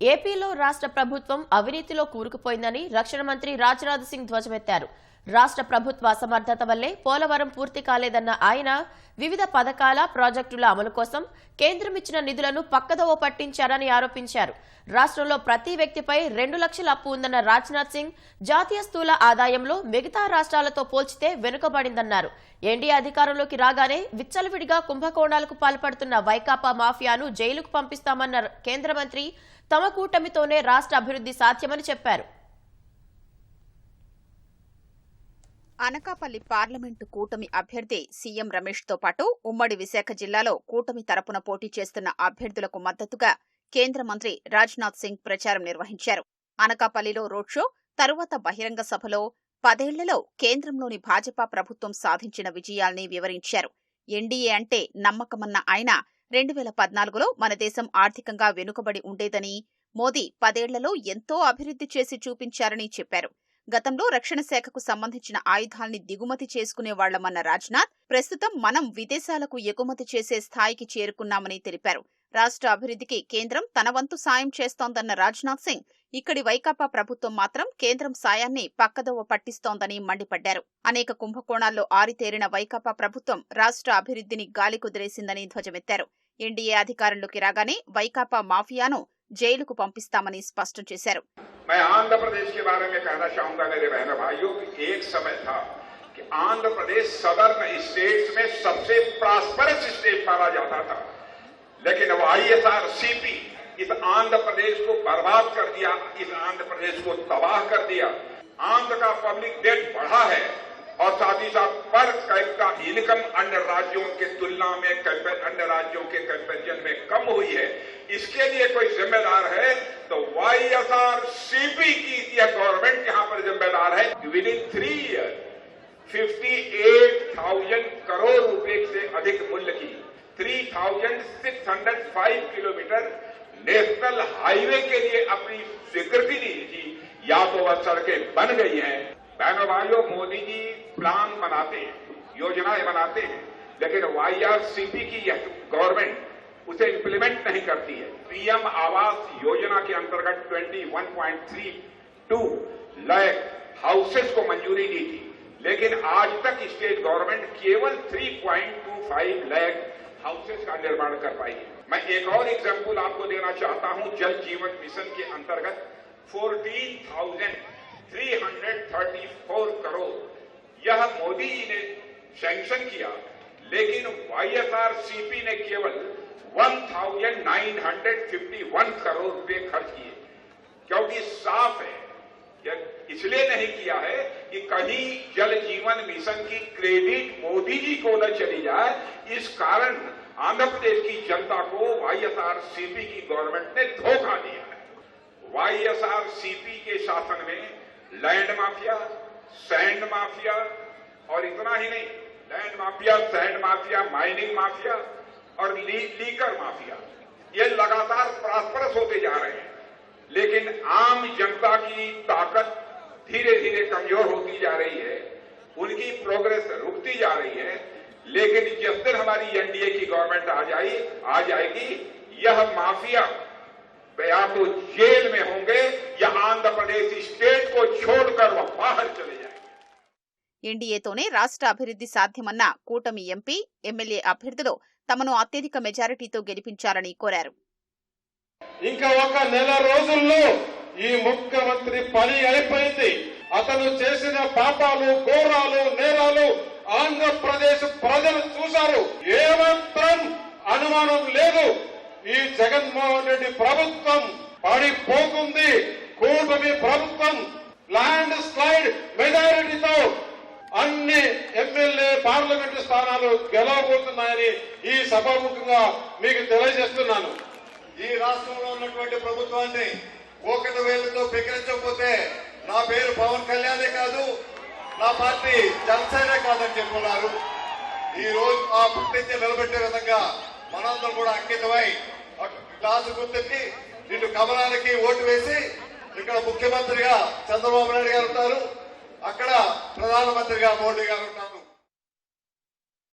ఏపీలో రాష్ట్ర ప్రభుత్వం అవినీతిలో కూరుకుపోయిందని రక్షణ మంత్రి రాజ్నాథ్ సింగ్ ధ్వజమెత్తారు. రాష్ట్ర ప్రభుత్వ అసమర్థత వల్లే పోలవరం పూర్తి కాలేదన్న ఆయన వివిధ పథకాల ప్రాజెక్టుల అమలు కోసం కేంద్రం ఇచ్చిన నిధులను పక్కదోవ పట్టించారని ఆరోపించారు. రాష్ట్రంలో ప్రతి వ్యక్తిపై రెండు లక్షల అప్పు ఉందన్న రాజ్నాథ్ సింగ్ జాతీయ స్థూల ఆదాయంలో మిగతా రాష్ట్రాలతో పోల్చితే వెనుకబడిందన్నారు. ఎన్డీఏ అధికారంలోకి రాగానే విచ్చలవిడిగా కుంభకోణాలకు పాల్పడుతున్న వైకాపా మాఫియాను జైలుకు పంపిస్తామన్న కేంద్ర మంత్రి తమ కూటమితోనే రాష్ట్ర అభివృద్ధి సాధ్యమని చెప్పారు. అనకాపల్లి పార్లమెంటు కూటమి అభ్యర్థి సీఎం రమేష్తో పాటు ఉమ్మడి విశాఖ జిల్లాలో కూటమి తరపున పోటీ చేస్తున్న అభ్యర్థులకు మద్దతుగా కేంద్ర మంత్రి రాజ్నాథ్ సింగ్ ప్రచారం నిర్వహించారు. అనకాపల్లిలో రోడ్ షో తరువాత బహిరంగ సభలో పదేళ్ళలో కేంద్రంలోని భాజపా ప్రభుత్వం సాధించిన విజయాల్ని వివరించారు. ఎన్డీఏ అంటే నమ్మకమన్న ఆయన రెండు వేల పద్నాలుగులో మన దేశం ఆర్థికంగా వెనుకబడి ఉండేదని మోదీ పదేళ్ళలో ఎంతో అభివృద్ధి చేసి చూపించారని చెప్పారు. గతంలో రక్షణ శాఖకు సంబంధించిన ఆయుధాల్ని దిగుమతి చేసుకునే వాళ్ళమన్న రాజ్నాథ్ ప్రస్తుతం మనం విదేశాలకు ఎగుమతి చేసే స్థాయికి చేరుకున్నామని తెలిపారు. రాష్ట్ర అభివృద్ధికి కేంద్రం తన వంతు సాయం చేస్తోందన్న రాజ్నాథ్ సింగ్ ఇక్కడి వైకాపా ప్రభుత్వం మాత్రం కేంద్రం సాయాన్ని పక్కదోవ పట్టిస్తోందని మండిపడ్డారు. అనేక కుంభకోణాల్లో ఆరితేరిన వైకాపా ప్రభుత్వం రాష్ట్ర అభివృద్ధిని గాలి కుదిరేసిందని ధ్వజమెత్తారు. ఎన్డీఏ అధికారంలోకి రాగానే వైకాపా మాఫియాను జైలుకు పంపిస్తామని స్పష్టం చేశారు. मैं आंध्र प्रदेश के बारे में कहना चाहूँगा मेरे बहन भाइयों, कि एक समय था कि आंध्र प्रदेश सदर्न स्टेट में सबसे प्रॉस्परस स्टेट माना जाता था। लेकिन अब आईएसआर सीपी इस आंध्र प्रदेश को बर्बाद कर दिया, इस आंध्र प्रदेश को तबाह कर दिया। आंध्र का पब्लिक डेट बढ़ा है, और साथ ही साथ पर कैपिटा इनकम अन्य राज्यों के तुलना में अन्य राज्यों के कंपेरिजन में कम हुई है। इसके लिए कोई जिम्मेदार है तो वाई एस आर सीपी की यह गवर्नमेंट यहाँ पर जिम्मेदार है। Within three year 58,000 crore रुपए से अधिक मूल्य की। 3,605 किलोमीटर नेशनल हाईवे के लिए अपनी स्वीकृति दी थी। या तो वह सड़कें बन गई हैं। बहनों भाइयों मोदी जी प्लान बनाते हैं योजनाएँ बनाते हैं। लेकिन वाईआरसीपी की यह गवर्नमेंट उसे इंप्लीमेंट नहीं करती है। पीएम आवास योजना के अंतर्गत 21.32 लाख हाउसेस को मंजूरी दी थी। लेकिन आज तक स्टेट गवर्नमेंट केवल 3.25 लाख हाउसेस का निर्माण कर पाई है। मैं एक और एग्ज़ाम्पल आपको देना चाहता हूँ जल जीवन मिशन के अंतर्गत 14,334 करोड़। यह मोदी जी ने सैंक्शन किया लेकिन वाईएसआरसीपी ने केवल 1,951 करोड़ रुपए खर्च किए। क्योंकि साफ़ है? इसलिए नहीं किया है कि कहीं जल जीवन मिशन की क्रेडिट मोदी जी को न चली जाए इस कारण आंध्र प्रदेश की जनता को वाईएसआर सीपी की गवर्नमेंट ने धोखा दिया है। वाईएसआर सीपी के शासन में लैंड माफिया सैंड माफिया और इतना ही नहीं land mafia sand mafia mining mafia और ली, लीकर माफिया। ये लगातार प्रॉस्परस होते जा रहे हैं। लेकिन आम जनता की ताकत धीरे धीरे कमज़ोर होती जा रही है। उनकी प्रोग्रेस रुकती जा रही है। लेकिन जिस दिन हमारी एनडीए की गवर्नमेंट आ जाए आ जाएगी यह माफिया या तो जेल में होंगे या आंध्र प्रदेश स्टेट को छोड़कर वह बाहर ఎన్డీఏతోనే రాష్ట్ర అభివృద్ధి సాధ్యమన్న కూటమి ఎంపీ ఎమ్మెల్యే అభ్యర్థులు తమను అత్యధిక మెజారిటీతో గెలిపించాలని కోరారు. ఇంకా ఒక నెల రోజుల్లో ఈ ముఖ్యమంత్రి పని అయిపోయింది. అతను చేసిన పాపాలు ఘోరాలు నేరాలు ఆంధ్రప్రదేశ్ ప్రజలు చూశారు. ఏమాత్రం అనుమానం లేదు. ఈ జగన్మోహన్ రెడ్డి ప్రభుత్వం పడిపోతుంది. కూటమి ప్రభుత్వం ల్యాండ్ స్లైడ్ మెజారిటీతో అన్ని ఎమ్మెల్యే పార్లమెంటు స్థానాలు గెలవబోతున్నాయని ఈ సభాముఖంగా మీకు తెలియజేస్తున్నాను. ఈ రాష్ట్రంలో ఉన్నటువంటి ప్రభుత్వాన్ని ఒకటి వేలతో ప్రకటించకపోతే నా పేరు పవన్ కళ్యాణే కాదు నా పార్టీ జనసేనే కాదని చెప్పున్నారు. ఈ రోజు ఆ గుర్తించి నిలబెట్టే విధంగా మనందరం కూడా అంకితమై క్లాసు గుర్తించి నిన్ను కమలానికి ఓటు వేసి ఇక్కడ ముఖ్యమంత్రిగా చంద్రబాబు నాయుడు గారు ఉంటారు. అక్కడ ప్రధానమంత్రిగా మోడీ గారు ఉన్నారు.